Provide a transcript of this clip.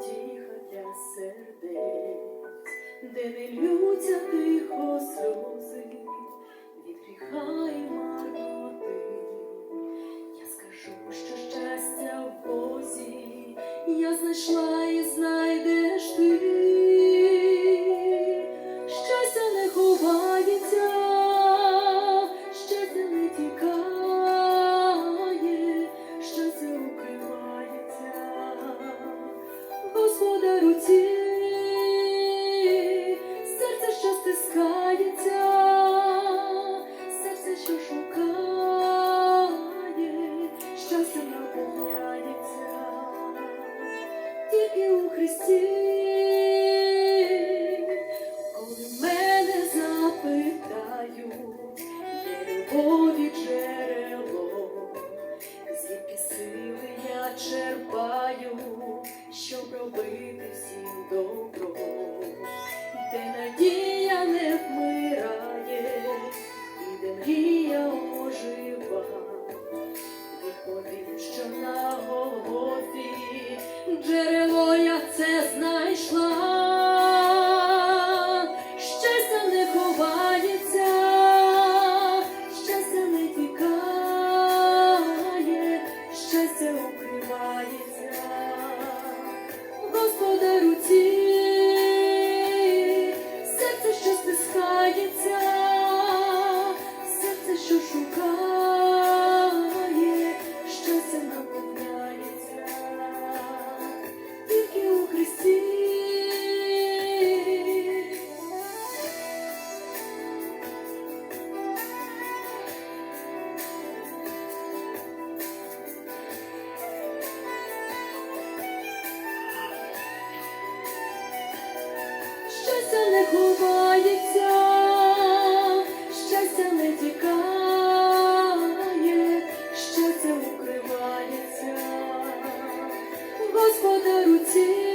тіхотя сердець, де не лються тихо сльози, від гріха і марноти. Я скажу, що щастя в Бозі я знайшла. Господа руці, серце, що стискається, серце, що шукає, щастя наповняється, тільки у Христі, коли мене запитають, де джерело, звідки сили я черпаю робити всім добро, де надія не вмирає, і де мрія ожива, Відповім, що на Голгофі джерело я це знайшла. Щастя укриває ховається, щастя не тікає, щастя укривається, Господа руці.